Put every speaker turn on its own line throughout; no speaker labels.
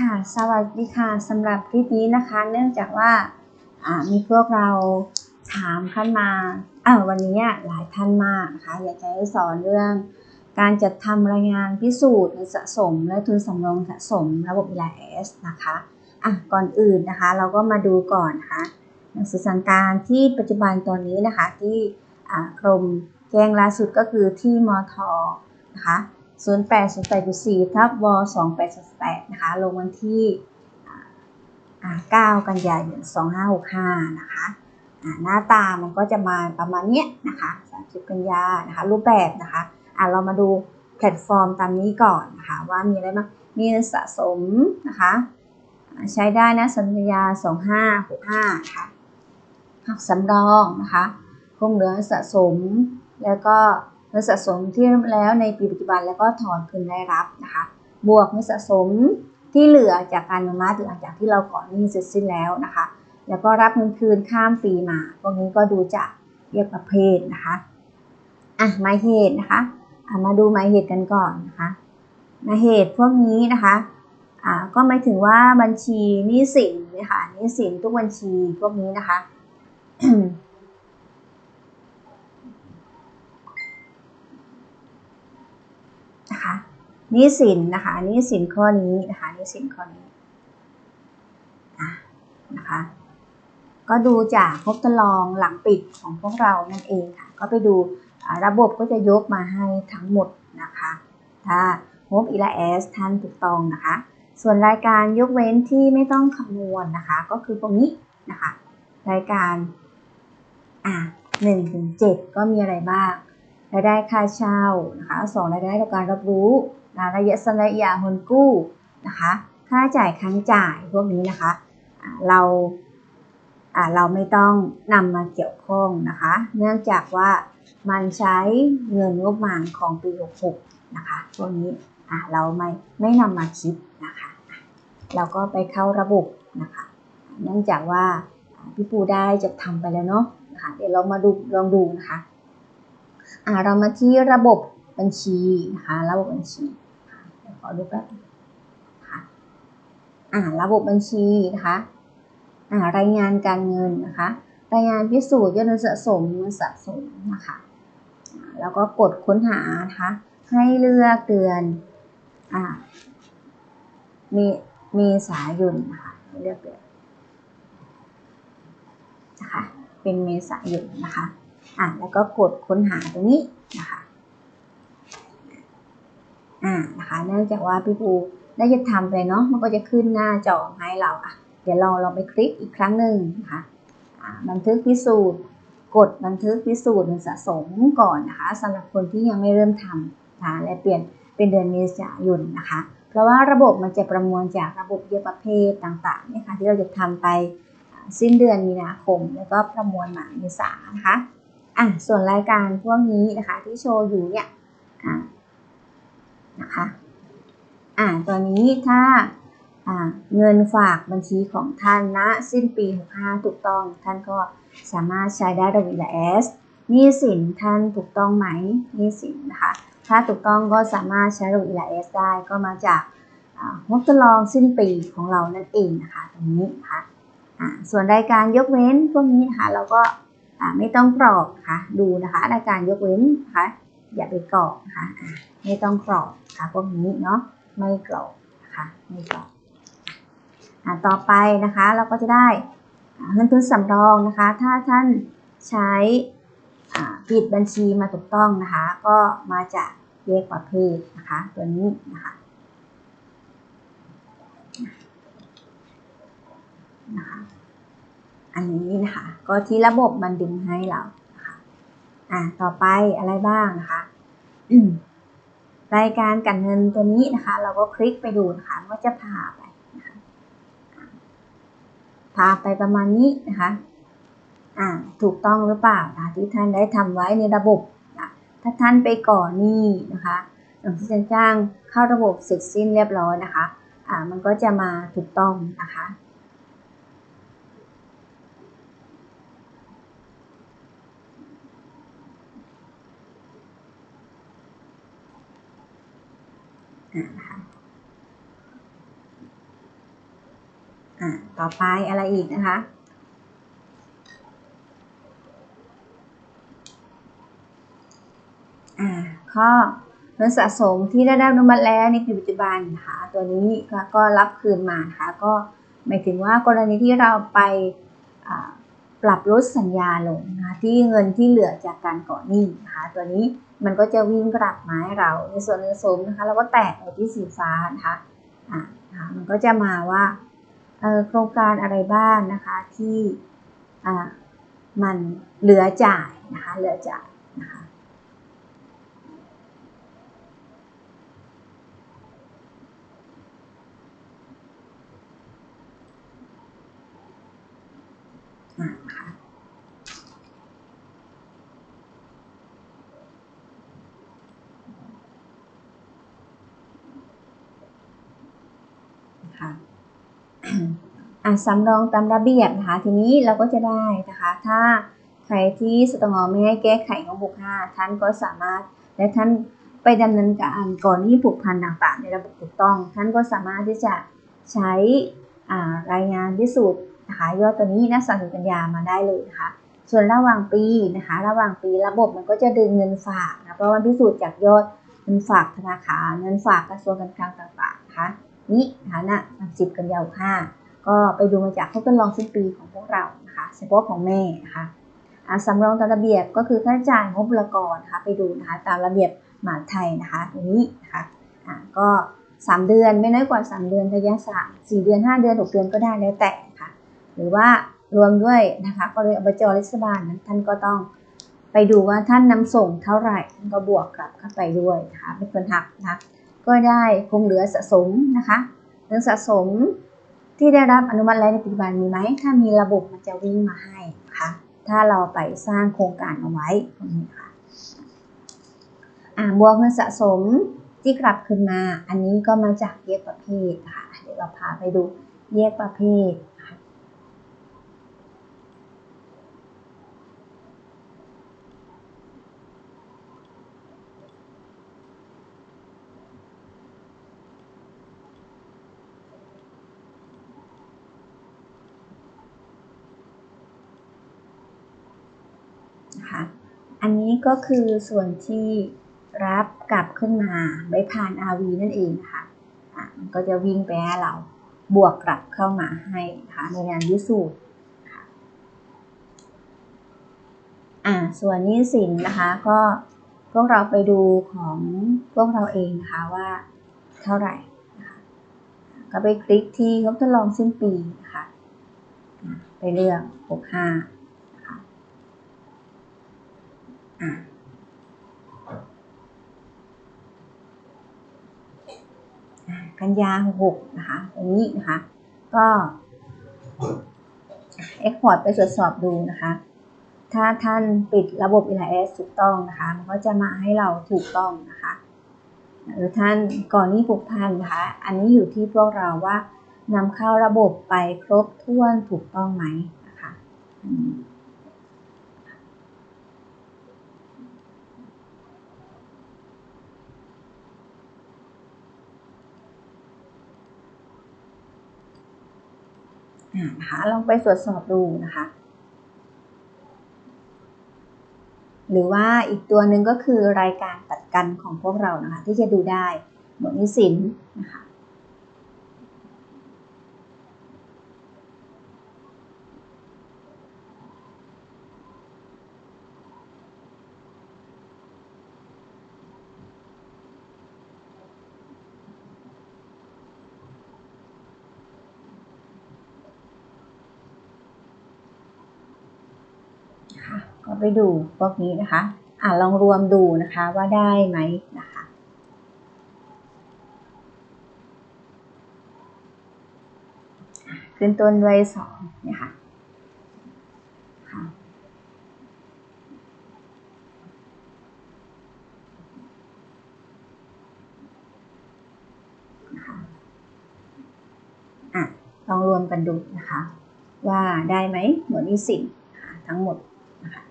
ค่ะสวัสดีค่ะสำหรับคลิปนี้นะคะ เนื่องจากว่าามีพวกเราถามขั้นมาอ่าวันนี้หลายท่านมากนะคะอยากจะให้สอนเรื่อง การจัดทำรายงานพิสูจน์สะสมและทุนสำรองสะสมระบบ EIS นะคะอะก่อนอื่นนะคะ เราก็มาดูก่อนนะคะหนังสือสั่งการที่ปัจจุบันตอนนี้นะคะที่กรมแจ้งล่าสุดก็คือที่มทนะคะ 0808.4ทับว2808นะคะ ลงวันที่9 กันยายน 2565 นะคะ หน้าตามันก็จะมาประมาณเนี้ยนะคะ 30 กันยานะคะ รูปแบบนะคะอ่าเรามาดูแพลตฟอร์มตามนี้ก่อนนะคะ ว่ามีอะไรบ้าง มีสะสมนะคะ ใช้ได้นะสัญญา 2565นะคะหักสำรองนะคะคงเหลือสะสมแล้วก็ เงินสะสมที่แล้วในปีปัจจุบันแล้วก็ถอนคืนได้รับนะคะ บวกเงินสะสมที่เหลือจากการอนุมัติหลังจากที่เราก่อนหนี้เสร็จสิ้นแล้วนะคะ แล้วก็รับเงินคืนข้ามปีมาพวกนี้ก็ดูจากเรียกประเภทนะคะอะหมายเหตุนะคะะมาดูหมายเหตุกันก่อนนะคะหมายเหตุพวกนี้นะคะอ่าก็หมายถึงว่าบัญชีหนี้สินนะคะหนี้สินทุกบัญชีพวกนี้นะคะห นี้สินนะคะนี้สินข้อนี้นะคะนี้สินข้อนี้ะนะคะ ก็ดูจากงบทดลองหลังปิดของพวกเรานั่นเองค่ะ ก็ไปดูระบบก็จะยกมาให้ทั้งหมดนะคะ ถ้างบ ELS ท่านถูกต้องนะคะ ส่วนรายการยกเว้นที่ไม่ต้องคำนวณนะคะ ก็คือตรงนี้นะคะ รายการอ่าหนึ่งถึงเจ็ดก็มีอะไรบ้างรายได้ค่าเช่านะคะสองรายได้ต่อการรับรู้ นะระยะสัระยะเงินกู้นะคะค่าจ่ายค้างจ่ายพวกนี้นะคะเราเราไม่ต้องนำมาเกี่ยวข้องนะคะ เนื่องจากว่ามันใช้เงินงบประมาณของปี 66 นะคะพวกนี้เราไม่ไม่นำมาคิดนะคะ เราก็ไปเข้าระบบนะคะ เนื่องจากว่าพี่ปูได้จะทำไปแล้วเนาะนะคะเดี๋ยวเรามาดูลองดูนะคะอ่าเรามาที่ระบบบัญชีนะคะ ระบบบัญชี ขอดูแป๊บค่ะอ่าระบบบัญชีนะคะอ่ารายงานการเงินนะคะ รายงานพิสูจน์ยอดเงินสะสมเงินสะสมนะคะแล้วก็กดค้นหานะคะให้เลือกเดือนอ่ามีมีสายนนะคะเลือกเดือนนะคะเป็นเมษายนนะคะอะแล้วก็กดค้นหาตรงนี้นะคะ อ่านะคะเนื่องจากว่าพี่ปูได้จะทำไปเนาะมันก็จะขึ้นหน้าจอให้เราอะเดี๋ยวเราลองไปคลิกอีกครั้งหนึ่งนะคะอ่าบันทึกพิสูจน์กดบันทึกพิสูจน์สะสมก่อนนะคะสำหรับคนที่ยังไม่เริ่มทำนะคะและเปลี่ยนเป็นเดือนเมษายนนะคะ เพราะว่าระบบมันจะประมวลจากระบบเยอะประเภทต่างๆเนี่ยค่ะที่เราจะทำไปสิ้นเดือนมีนาคม แล้วก็ประมวลมาเมษานะคะอะส่วนรายการพวกนี้นะคะที่โชว์อยู่เนี่ยอะ นะคะอะตัวนี้ถ้าอ่าเงินฝากบัญชีของท่านณสิ้นปี 65 ถูกต้อง ท่านก็สามารถใช้ได้ระบบ EIS หนี้สินท่านถูกต้องไหมหนี้สินนะคะ ถ้าถูกต้องก็สามารถใช้ระบบ EIS ได้ก็มาจากงบทดลองสิ้นปีของเรานั่นเองนะคะตรงนี้นะคะอ่าส่วนรายการยกเว้นพวกนี้นะคะเราก็ไม่ต้องกรอกนะคะดูนะคะรายการยกเว้นนะคะ อย่าไปกรอกนะคะไม่ต้องกรอกนะคะพวกนี้เนาะไม่กรอกนะคะไม่กรอกอ่าต่อไปนะคะเราก็จะได้เงินทุนสำรองนะคะ ถ้าท่านใช้อ่าปิดบัญชีมาถูกต้องนะคะ ก็มาจากเลขประเภทนะคะตัวนี้นะคะนะคะ อันนี้นะคะ ก็ที่ระบบมันดึงให้เรา นะคะอ่าต่อไปอะไรบ้างนะคะรายการการเงินตัวนี้นะคะ เราก็คลิกไปดูนะคะก็จะพาไปนะคะพาไปประมาณนี้นะคะอ่าถูกต้องหรือเปล่านะที่ท่านได้ทำไว้ในระบบนะถ้าท่านไปก่อนนี้นะคะหลังที่จะจ้างเข้าระบบเสร็จสิ้นเรียบร้อยนะคะอ่ามันก็จะมาถูกต้องนะคะ อ่านะคะอ่าต่อไปอะไรอีกนะคะอ่าข้อเงินสะสมที่ได้รับอนุมัติแล้วในปัจจุบันนะคะตัวนี้ก็รับคืนมานะคะก็หมายถึงว่ากรณีที่เราไปอ่า ปรับลดสัญญาลงนะคะที่เงินที่เหลือจากการก่อหนี้นะคะตัวนี้มันก็จะวิ่งกลับมาให้เราในส่วนเงินสมนะคะเราก็แตะไปที่สีฟ้านะคะอ่านะคะมันก็จะมาว่าโครงการอะไรบ้างนะคะที่อ่ามันเหลือจ่ายนะคะเหลือจ่าย นะคะอ่าค่ะค่ะอะสำรองตามระเบียบนะคะ ทีนี้เราก็จะได้นะคะ ถ้าใครที่สตงไม่ให้แก้ไขของบุคห้าท่านก็สามารถและท่านไปดำเนินการก่อนที่ผูกพันต่างๆ ในระบบถูกต้อง ท่านก็สามารถที่จะใช้อ่ารายงานพิสูจน์ นะคะยอดตัวนี้นักสังกัญญามาได้เลยนะคะ ส่วนระหว่างปีนะคะ ระหว่างปีระบบมันก็จะดึงเงินฝากนะเพราะว่าพิสูจน์จากยอดเงินฝากธนาคารเงินฝากกระทรวงการคลังต่างๆนะคะนี่นะคะนะ30กันยายนห้าก็ไปดูมาจากข้อทดลองสิ้นปีของพวกเรานะคะเฉพาะของแม่นะคะอะสำรองตามระเบียบก็คือค่าใช้จ่ายงบบุรกรนะคะไปดูนะคะตามระเบียบมหาไทยนะคะตรงนี้นะคะะก็ 3 เดือนไม่น้อยกว่า 3 เดือนระยะสามสี่เดือน 5 เดือน 6 เดือนก็ได้แล้วแต่ หรือว่ารวมด้วยนะคะก็เลยอบจรัฐบาลนั้นท่านก็ต้องไปดูว่าท่านนำส่งเท่าไหร่ท่านก็บวกกลับเข้าไปด้วยนะคะเป็นคนหักนะคะก็ได้คงเหลือสะสมนะคะเหลือสะสมที่ได้รับอนุมัติแล้วในปัจจุบันมีไหมถ้ามีระบบมันจะวิ่งมาให้นะคะถ้าเราไปสร้างโครงการเอาไว้ตรงนี้ค่ะอ่าบวกเงินสะสมที่กลับขึ้นมา อันนี้ก็มาจากแยกประเภทค่ะเดี๋ยวเราพาไปดูแยกประเภท นะคะ อันนี้ก็คือส่วนที่รับกลับขึ้นมาไม่ผ่าน RV นั่นเองคะอะมันก็จะวิ่งไปให้เราบวกกลับเข้ามาให้นะคะในงานพิสูจน์ค่ะอ่าส่วนนี้สินนะคะก็พวกเราไปดูของพวกเราเองนะคะว่าเท่าไหร่นะคะก็ไปคลิกที่งบทดลองสิ้นปีนะคะ่ะไปเลือก 65 นะคะ อะอะ กันยาหกนะคะตรงนี้นะคะ ก็เอ็กพอร์ตไปตรวจสอบดูนะคะ ถ้าท่านปิดระบบ LIS ถูกต้องนะคะ มันก็จะมาให้เราถูกต้องนะคะหรือท่านก่อนนี้ผูกพันนะคะ อันนี้อยู่ที่พวกเราว่านำเข้าระบบไปครบถ้วนถูกต้องไหมนะคะ นะคะลองไปตรวจสอบดูนะคะ หรือว่าอีกตัวหนึ่งก็คือรายการตัดกันของพวกเรานะคะ ที่จะดูได้หมวดนิสินนะคะ ไปดูพวกนี้นะคะ อ่าลองรวมดูนะคะว่าได้ไหมนะคะ ขึ้นต้นด้วยสองนะคะค่ะนะคะอะลองรวมกันดูนะคะ ว่าได้ไหมหมวดนี้สินทั้งหมดนะคะ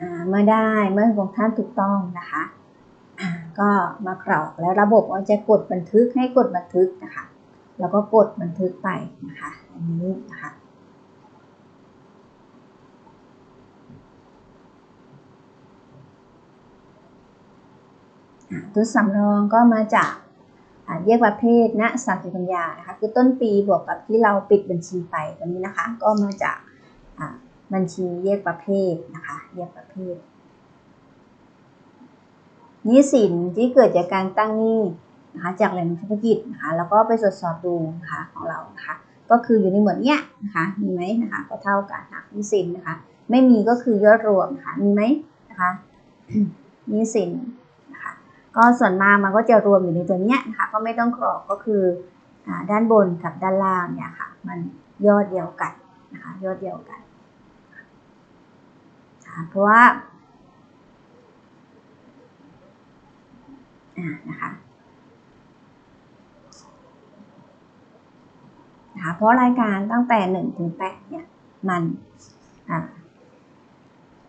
อ เมื่อได้เมื่อของท่านถูกต้องนะคะก็มากรอกแล้วระบบก็จะกดบันทึกให้กดบันทึกนะคะ แล้วก็กดบันทึกไปนะคะอันนี้นะคะตัวสำรองก็มาจากแยกประเภทณสาธิปัญญานะคะคือต้นปีบวกกับที่เราปิดบัญชีไปตรงนี้นะคะ ก็มาจากา บัญชีแยกประเภทนะคะแยกประเภทหนี้สินที่เกิดจากการตั้งหนี้นะคะจากแหล่งธุรกิจนะคะแล้วก็ไปตรวจสอบดูนะคะของเรานะคะก็คืออยู่ในหมวดเนี้ยนะคะมีไหมนะคะก็เท่ากันหักหนี้สินนะคะไม่มีก็คือยอดรวมนะคะมีไหมนะคะหนี้สินนะคะก็ส่วนมากมันก็จะรวมอยู่ในตัวเนี้ยนะคะก็ไม่ต้องกรอกก็คืออด้านบนกับด้านล่างเนี่ยค่ะมันยอดเดียวกันนะคะยอดเดียวกัน เพราะว่าอนะคะนะคะ เพราะรายการตั้งแต่หนึ่งถึงแปดเนี่ยมันอ่า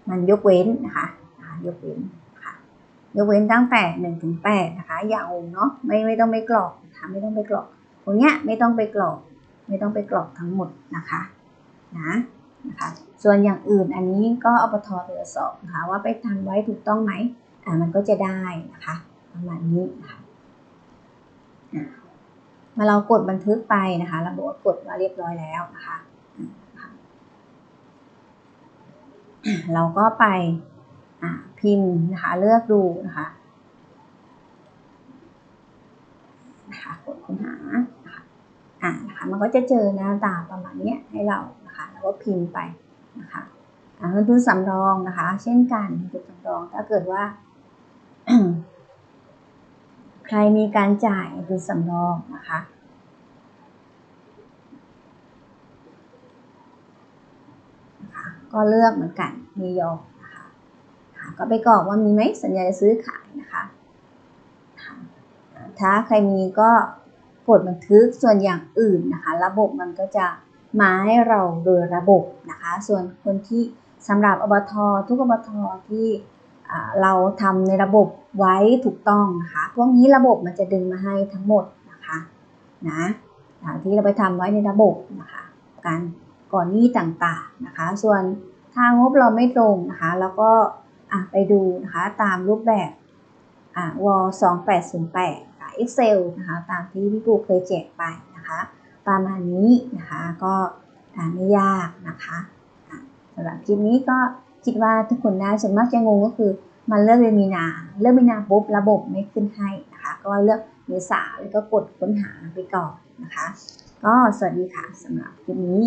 มันยกเว้นนะคะยกเว้นยกเว้นตั้งแต่หนึ่งถึงแปดนะคะอย่างงเนาะไม่ไม่ต้องไปกรอกนะคะไม่ต้องไปกรอกตรงเนี้ยไม่ต้องไปกรอก ไม่ต้องไปกรอกทั้งหมดนะคะนะ นะคะส่วนอย่างอื่นอันนี้ก็อปทตรวจสอบนะคะว่าไปทำไว้ถูกต้องไหมอ่ามันก็จะได้นะคะประมาณนี้นะคะอ่ามาเรากดบันทึกไปนะคะราบอกดมาเรียบร้อยแล้วนะคะเราก็ไปพิมพ์นะคะเลือกดูนะคะนะคะกดค้นหานะคะอ่านะคะมันก็จะเจอหน้าตาประมาณนี้ให้เรา วก็พิมพ์ไปนะคะอ่าเงินทุนสำรองนะคะ เช่นกันเงินทุนสำรองถ้าเกิดว่า ใครมีการจ่ายเงินทุนสำรองนะคะก็เลือกเหมือนกันมียอมก็ไปกรอกว่ามีไหมสัญญาจะซื้อขายนะคะ ถ้าใครมีก็กดบันทึกส่วนอย่างอื่นนะคะ ระบบมันก็จะ มาให้เราโดยระบบนะคะ ส่วนคนที่สำหรับอบททุกอบทที่เราทำในระบบไว้ถูกต้องนะคะ พวกนี้ระบบมันจะดึงมาให้ทั้งหมดนะคะนะที่เราไปทำไว้ในระบบนะคะ การก่อนหนี้ต่างๆนะคะ ส่วนถ้างบเราไม่ตรงนะคะ แล้วก็ไปดูนะคะตามรูปแบบวอ2808ค่ะ Excel นะคะ ตามที่พี่ปูเคยแจกไปนะคะ ประมาณนี้นะคะก็ไม่ยากนะคะสำหรับคลิปนี้ก็คิดว่าทุกคนน่าส่วนมากจะงงก็คือมันเลือกเดือนมีนาเลือกมีนาปุ๊บระบบไม่ขึ้นให้นะคะ ก็เลือกเมษาแล้วก็กดค้นหาไปก่อนนะคะ ก็สวัสดีค่ะสำหรับคลิปนี้